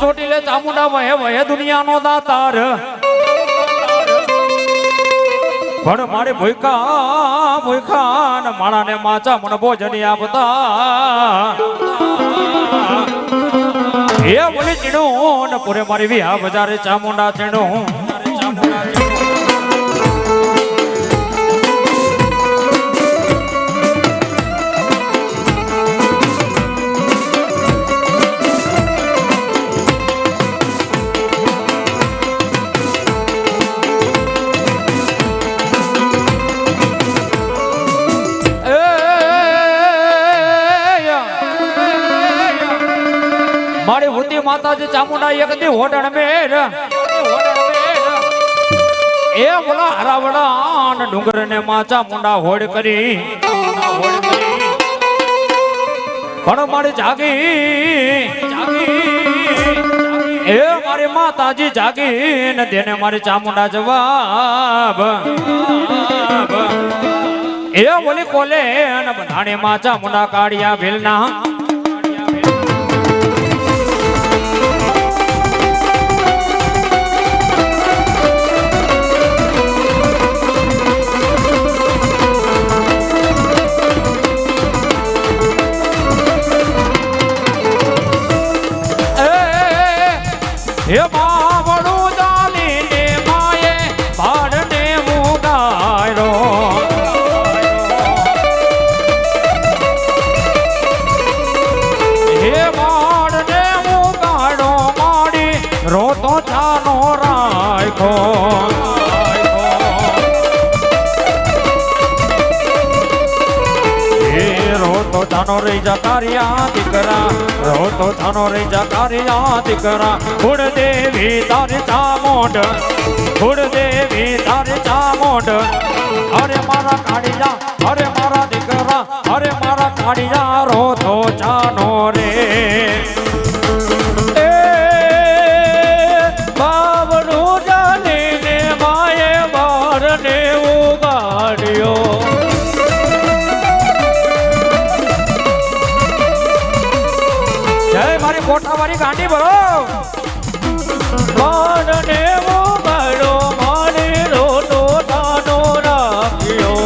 ચોટી લે ચામુંડા વહે વહે દુનિયાનો દાતાર. ભણ મારે ભૂખા ભૂખા ને માણાને માચા મને ભોજન આપતા. એ બોલી ચીડું ને પૂરે મારી વિહા બજારે ચામુંડા ચીડું મારી હુતી માતાજી ચામુંડા એક દી હોટણ મેર એ બોલા હરાવડા ડુંગર ને માં ચામુંડા હોડ કરી પણ મારી જાગી જાગી એ મારી માતાજી જાગી ને તેને મારી ચામુંડા જવાબ એ બોલી કોલે ને બધાને માં ચામુંડા કાઢ્યા ભીલના રોતો જાનો રહી જા કારિયા દીકરા રોતો જાનો રહી જા કારિયા દીકરા. ફૂડ દેવી તારી ચામોડ ફૂડ દેવી તારી ચામોડ અરે મારા કાળિયા, અરે મારા દીકરા, અરે મારા કાળિયા રોતો જાનો રે. કોઠાવાળી ગાંડી ભરો. માનને મોગળો માને રોટો તાનો રાખ્યો.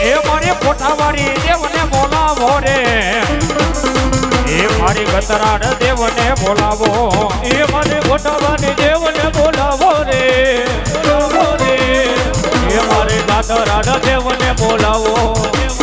એ, મારી કોઠાવાળી દેવને બોલાવો રે. એ મારી ગતરાડ દેવને બોલાવો. એ મારી ગોટાવાની દેવને મારી ગતરાડ દેવને બોલાવો.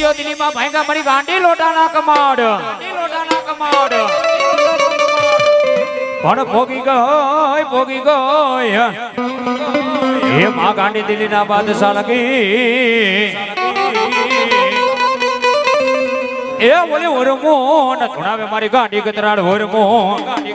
મોરિયો દિલ્હીમાં ભાંગા મારી ગાંડી લોટાના કમાડ. લોટાના કમાડ પણ ભોગી ગઈ ભોગી ગઈ હે માં ગાંડી દિલ્હીના બાદશાહ લગી. એ બોલે ઓરમો ન ધુણાવે મારી ગાંડી ગતરાડ ઓરમો ગાંડી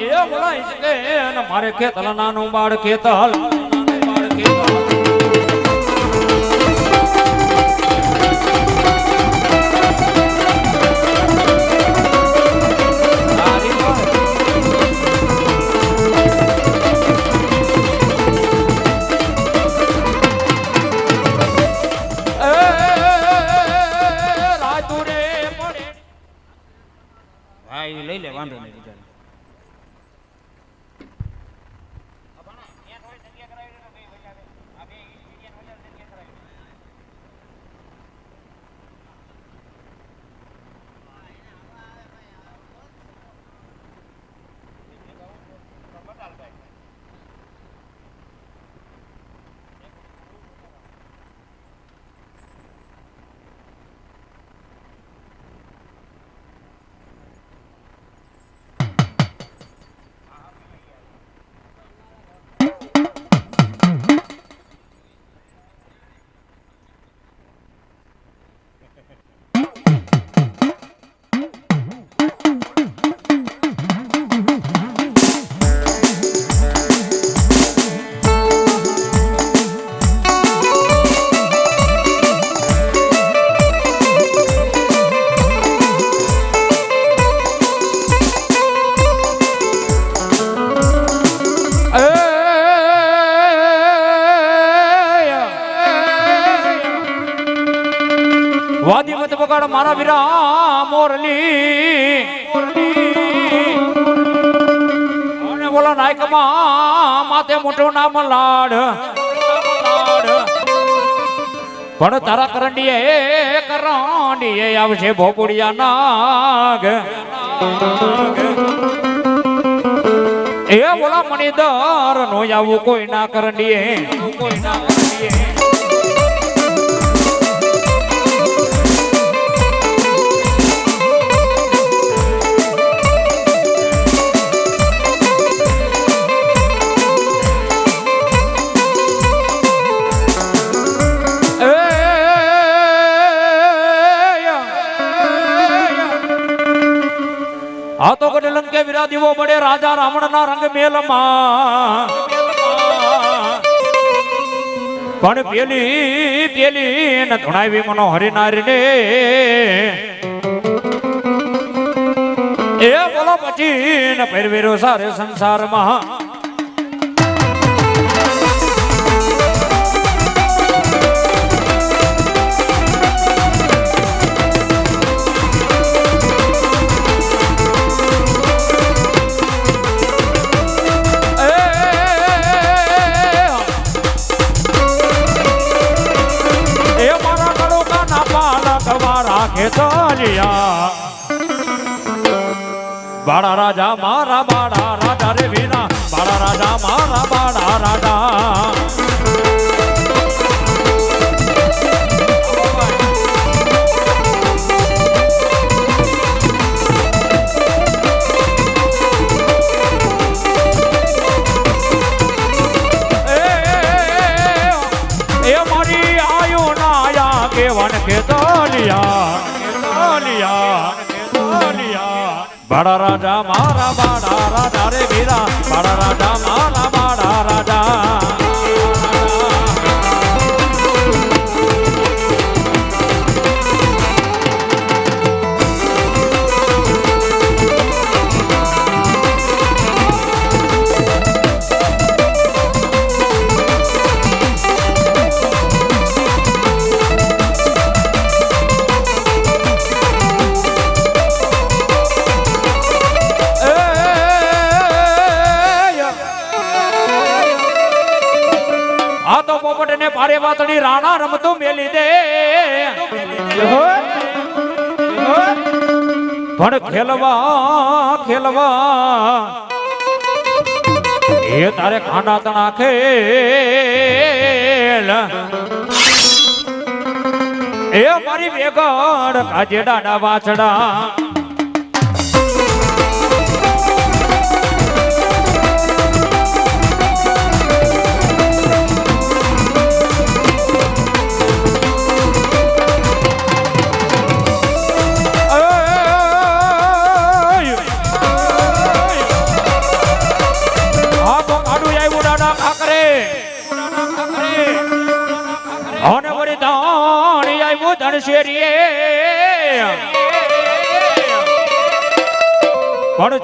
એ બોલાય કે મારે ખેતલ નાનું બાળ ખેતલ બોલા નાયકમાં માથે મોટું નામ લાડ. પણ તારા કરંડીએ કરંડીએ આવશે ભોપુડિયા નાગ. એ બોલા મણિદર નો આવું કોઈ ના કરંડીએ. કોઈ ના તો વિરાધીવો મળે રાજા રાવણના રંગ મેલમાં. પણ પેલી પેલી ને ધણાવી મનો હરિનારી ને એ બોલો પછી ને પહેરવેરો સારે સંસારમાં. વાળા ખેતલિયા બાળા રાજા મારા બાળા રાજા રે વીરા. બાળા રાજા મારા બાળા રાજા. ખેતલિયા ખેતલિયા ખેતલિયા બાળા રાજા મારા બાળા રાજા રે વીરા બાળા રાજા મારા પણ ખેલવા ખેલવા. એ તારે ખાંડા તણા ખેલ. એ મારી વેગડ કાજેડાના વાછડા.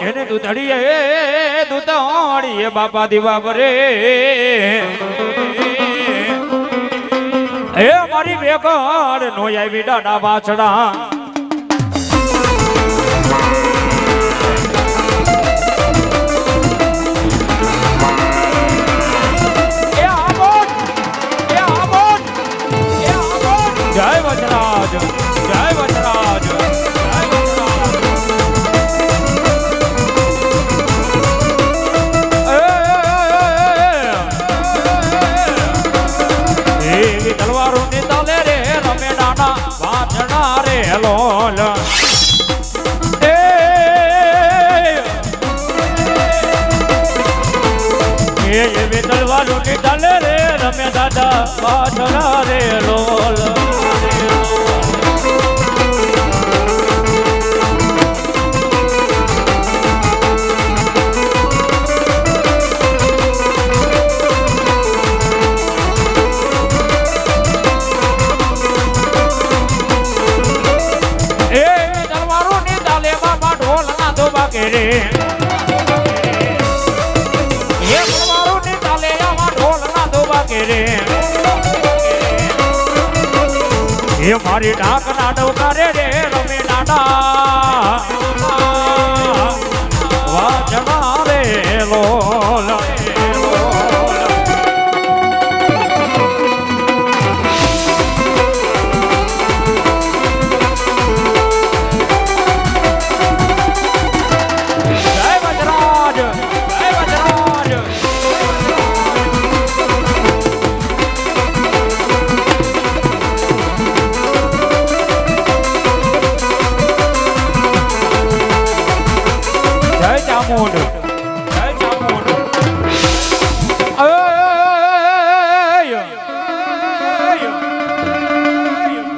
જેને દૂધડીએ દૂધડીએ બાપા દીવા બરે એ મારી બેકાર નો આવી દાડા વાછડા. વાંચણા રે લોલ એ તલવારો ની ઢોલ ના દોબા કે એ મારી ડાક ના ડોકા રે રે રમે નાડા વાજણા રે લોલ.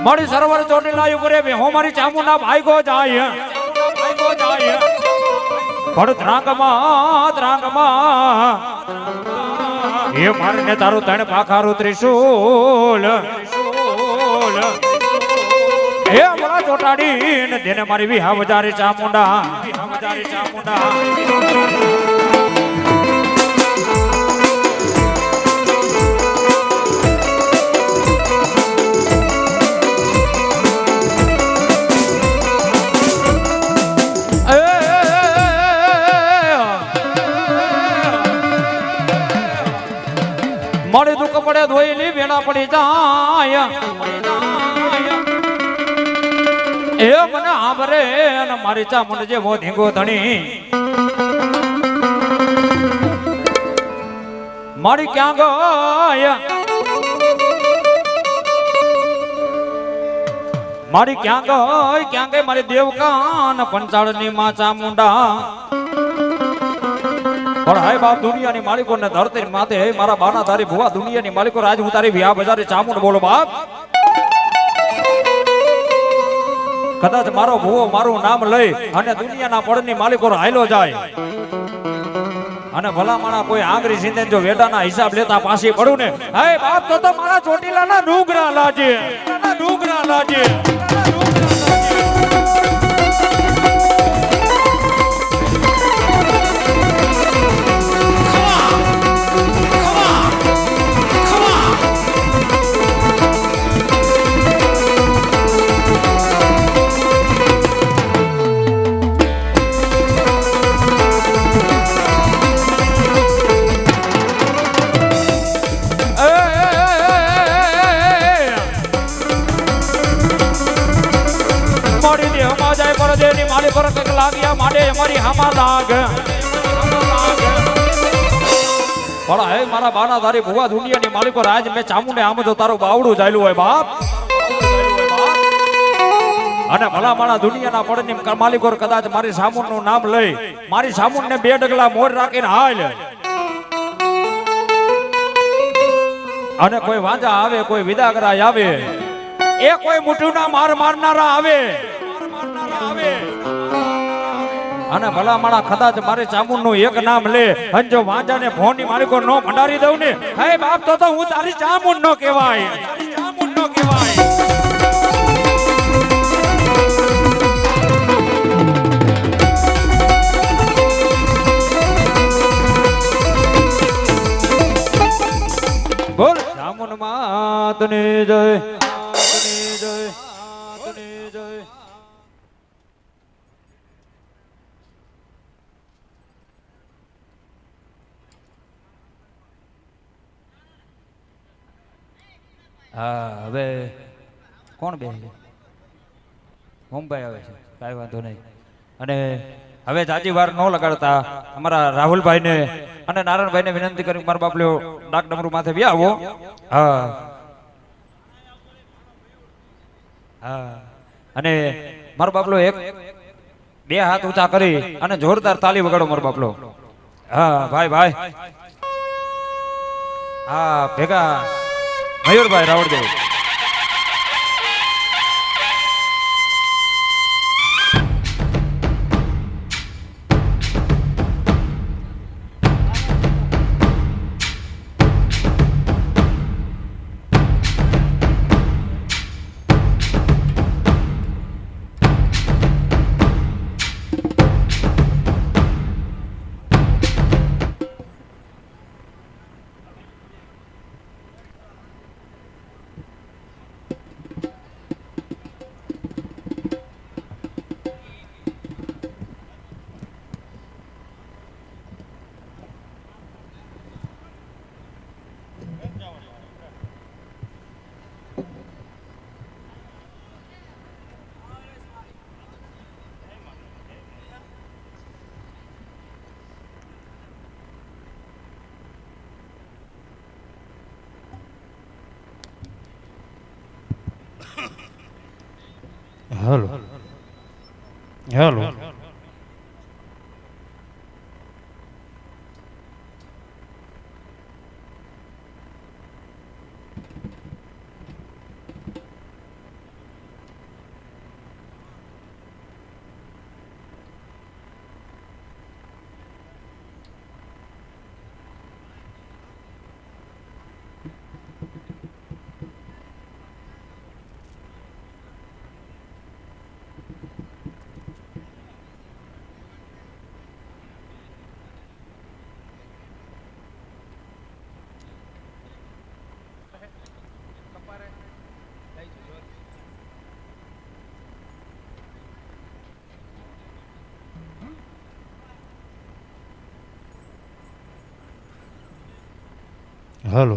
મારી સરોવર ચોટીલા ઉપરે હું મારી ચામુંડા ભાઈગો જાય. ભાઈગો જાય. પણ ત્રાંગમાં ત્રાંગમાં. એ મારને તારું તણ પાખારું ત્રિશુલ એ મારા ચોટાડી ને તેને મારી વિહા વજારી ચામુંડા. વિહા વજારી ચામુંડા. મળે દુઃખ પડે ધોઈલી વેળા પડી જાય. એ મને આંબરે અને મારી ચામુંડ જેવો ધીંગો ધણી. મારી ક્યાં ગયા? મારી ક્યાં ગઈ ક્યાં ગઈ મારી દેવકાન? પંચાળની માં ચામુંડા પણ હાય બાપ, દુનિયાની માલિકો ને ધરતી માથે હે, મારા બાના તારી ભુવા, દુનિયાની માલિકો, રાજ હું તારી વ્યા બજારે ચામુંડ બોલો, બાપ. કદાચ મારો ભુવો મારું નામ લઈ અને દુનિયાના પડની માલિકો હાયલો જાય. અને ભલામણા કોઈ આંગરી સિંધે જો વેટાના હિસાબ લેતા પાછી પડું ને હાય બાપ, તો તો મારા ચોટીલાના ડુંગરા લાજે. ડુંગરા લાજે. દેની લાવ્યા માટે અમારી હામા લાગ. પણ હે મારા બાના, તારી ભુવા દુનિયાની માલિકો રાજ, મેં ચામુંડે આમ જો તારું બાવડું ચાલ્યું હોય, બાપ. અને ભલા માણા દુનિયાના પડની માલિકો કદાચ મારી સામુનનું નામ લઈ, મારી સામુનને બે ડગલા મોર રાખીને હાલ. અને કોઈ વાંજા આવે, કોઈ વિદાગરા આવે, એ કોઈ મુઠુના માર મારનારા આવે. અને ભલા કદાચ મારે ચામુનનું એક નામ લે. અને જો વાંજા ને ફોનની માલિકો નો ભંડારી દઉં ને હે બાપ તો તો હું તારી ચામુન નો કહેવાય. તારી ચામુંડ નો કહેવાય. બોલ, ચામુંડ માતની જય. હા, હવે કોણ બે મુંબઈ આવે છે, કાંઈ વાંધો નહીં. અને હવે જાજી વાર ન લગાડતા અમારા રાહુલભાઈને અને નારાયણભાઈને વિનંતી કરી મારા બાપલ્યો ડાક ડમરૂ માથે બી આવો. હા. હા. અને મારો બાપલો એક, બે હાથ ઊંચા કરી અને જોરદાર તાલી વગાડો મારો બાપલો. હા, ભાઈ ભાઈ. હા, ભેગા. મયુરભાઈ Ravaldev. Hello hello hello.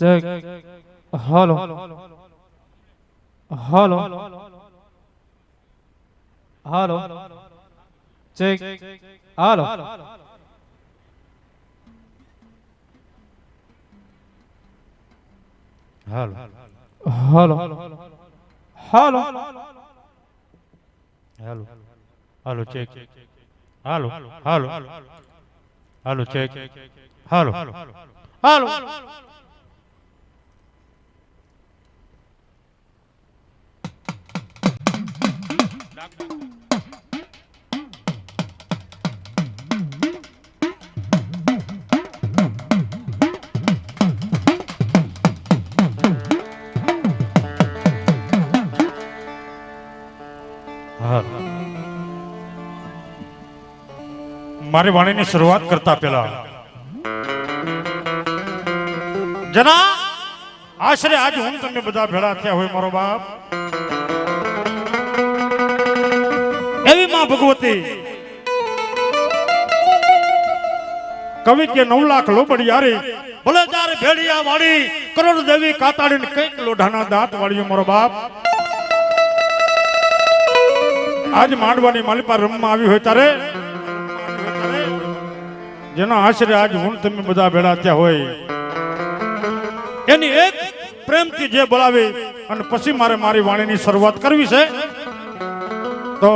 Check hello hello hello hello check hello hello hello hello hello hello check hello hello hello check hello hello. મારી વાણીની શરૂઆત કરતા પહેલા જના, આશરે આજે હું તમને બધા ભેળા થયા હોય મારો બાપ. એવી માં ભગવતી કવિ કે નવ લાખ લોબડી યારી ભલે તારે ભેડિયા વાળી કરોડ દેવી કાતાડીને કંઈક લોઢાના દાંત વાળ્યો મારો બાપ. આજ માંડવાની માલિપા રમવા આવી હોય તારે. જેનો આશરે આજ હું તમે બધા ભેળા થયા હોય. એની એક પ્રેમથી જે બોલાવી અને પછી મારે મારી વાણીની શરૂઆત કરવી છે, તો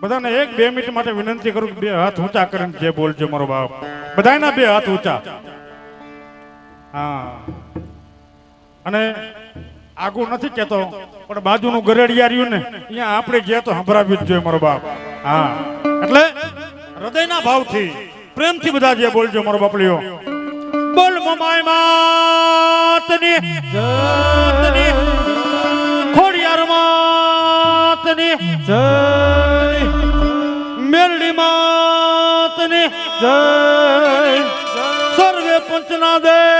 બધાને એક બે મિનિટ માટે વિનંતી કરું કે બે હાથ ઊંચા કરીને જે બોલજો મારો બાપ. બધાના બે હાથ ઊંચા. હા. અને આગું નથી કેતો પણ બાજુનું ગરેડિયા રહ્યું ને, અહીંયા આપણે જે તો સંભળાવી જ જોઈએ મારો બાપ. હા. એટલે હૃદયના ભાવથી, પ્રેમથી બધા જે બોલજો મારો બાપલીઓ બોલ મમાય માતની જાતની ખોડિયાર માતની જય મેરડી માતની જય સર્વે પંચના દેવની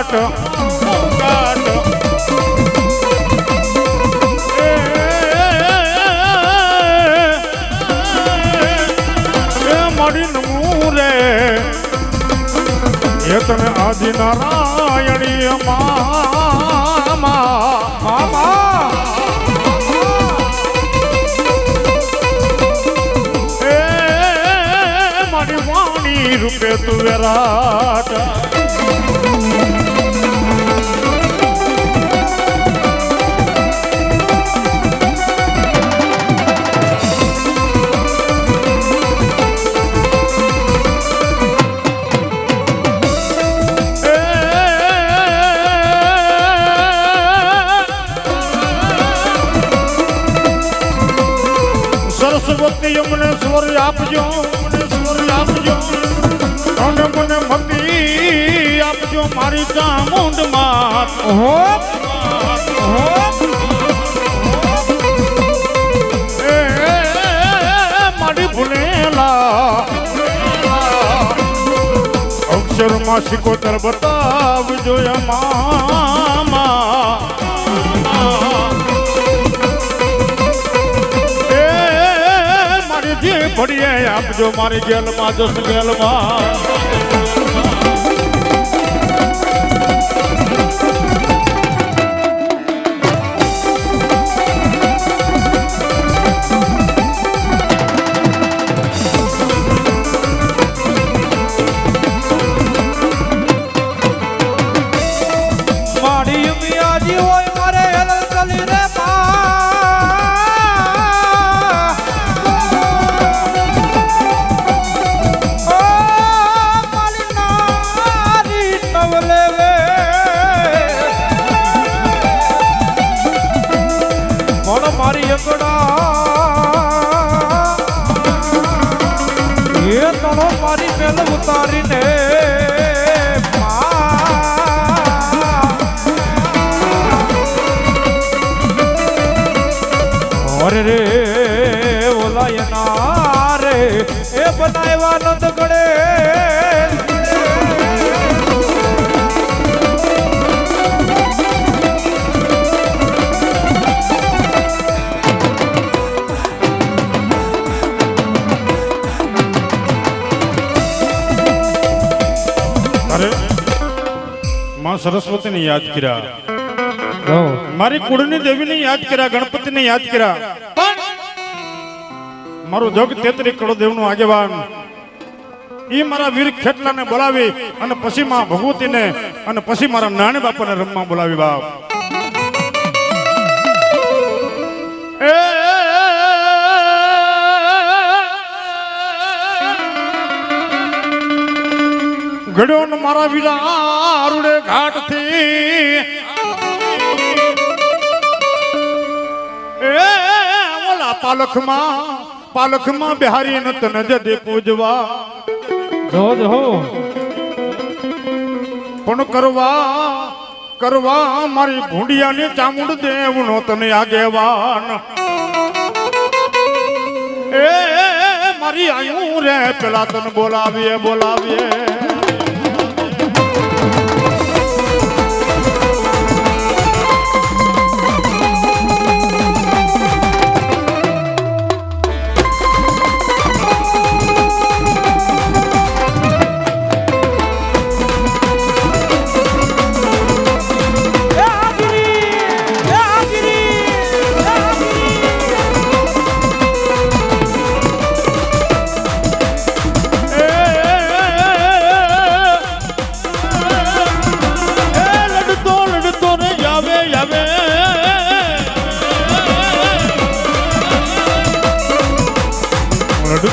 બહુ ગાટ એ, તમે આદિ નારાયણી મામા મામા રૂપે તું વિરાટ આપજો મને સ્વર આપજો. અને મને મતી આપજો મારી ચામુંડ માત એ મારી ભૂલેલા. અક્ષરમાં શિકોતર બતાવજો મામા જે ભડીએ આપજો મારી જેલમાં જસ ગેલમાં બનાવ્યા ગણે માં સરસ્વતીને યાદ કર્યા. મારી કુળની દેવીને યાદ કર્યા ગણપતિને યાદ કર્યા. મારું જગ તેત્રી કરોડ દેવનું આગેવાન. ઈ મારા વીર ખેટલાને બોલાવી અને પછી માં ભગવતીને અને પછી મારા નાની બાપાને રમવા બોલાવી બાપ. ઘડ્યો ને મારા વીરા આરુડે ઘાટથી. એ ઓલા પાલખમાં પાલખમાં બિહારી ન તને જદે પૂજવા. જો હો. પણ કરવા કરવા મારી ભૂંડિયાની ચામુંડ દેવનો તને આગેવાન. એ, મારી આયુ રે, પેલા તને બોલાવીએ બોલાવીએ.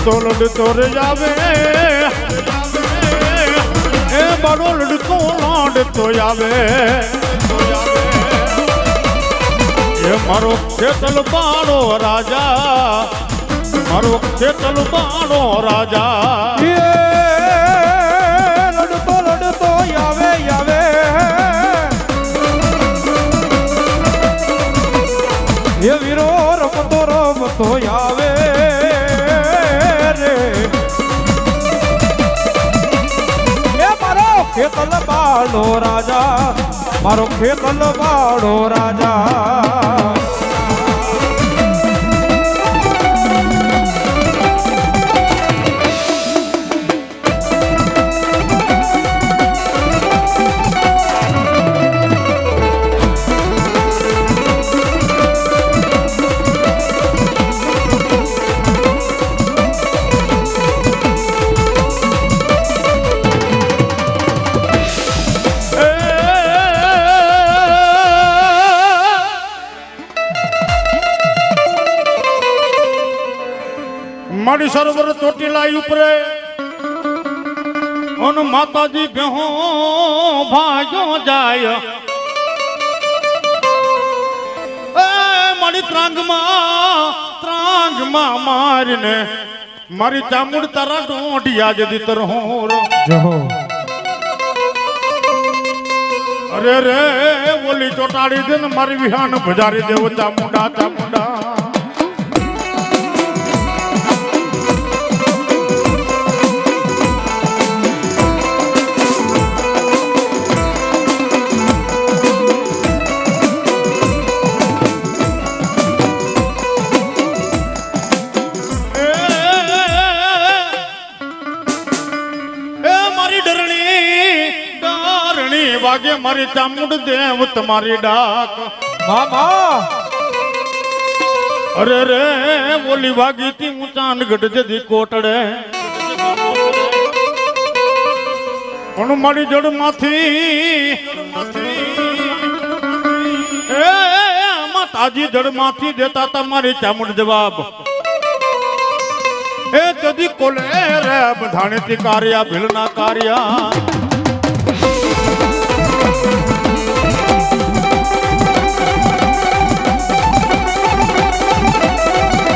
લડતો લડતો રે આવે. એ મારો લડતો લાડતો આવે. એ મારો ખેતલ બાળો રાજા. મારો ખેતલ બાળો રાજા. લડતો લડતો આવે આવે. એ વીરો ખેતલ બાળો રાજા. મારો ખેતલ બાળો રાજા. ચોટીલા ઉપરે. અન માતાજી બેહો ભાગ્યો જાય. એ મારી ત્રાંગમાં ત્રાંગમાં મારીને મારી ચામુડ તારા ડોઢિયા જદી તરહોર જો અરે રે ઓલી ચોટાડી દે ને મારી વિહાન ભજારી દેવ ચામુંડા ચામુંડા. ચામુંડ દેવ તમારી ડાક. મામા! અરે રે ઓલી વાગી તી હું ચાંદગઢ જદી કોટડે. પણ મારી જડમાંથી આમાં તાજી જડમાંથી દેતા તમારી ચામુંડ જવાબ. એ જદી કોલે રે બધાણી થી કાર્યા ભીલના કાર્યા.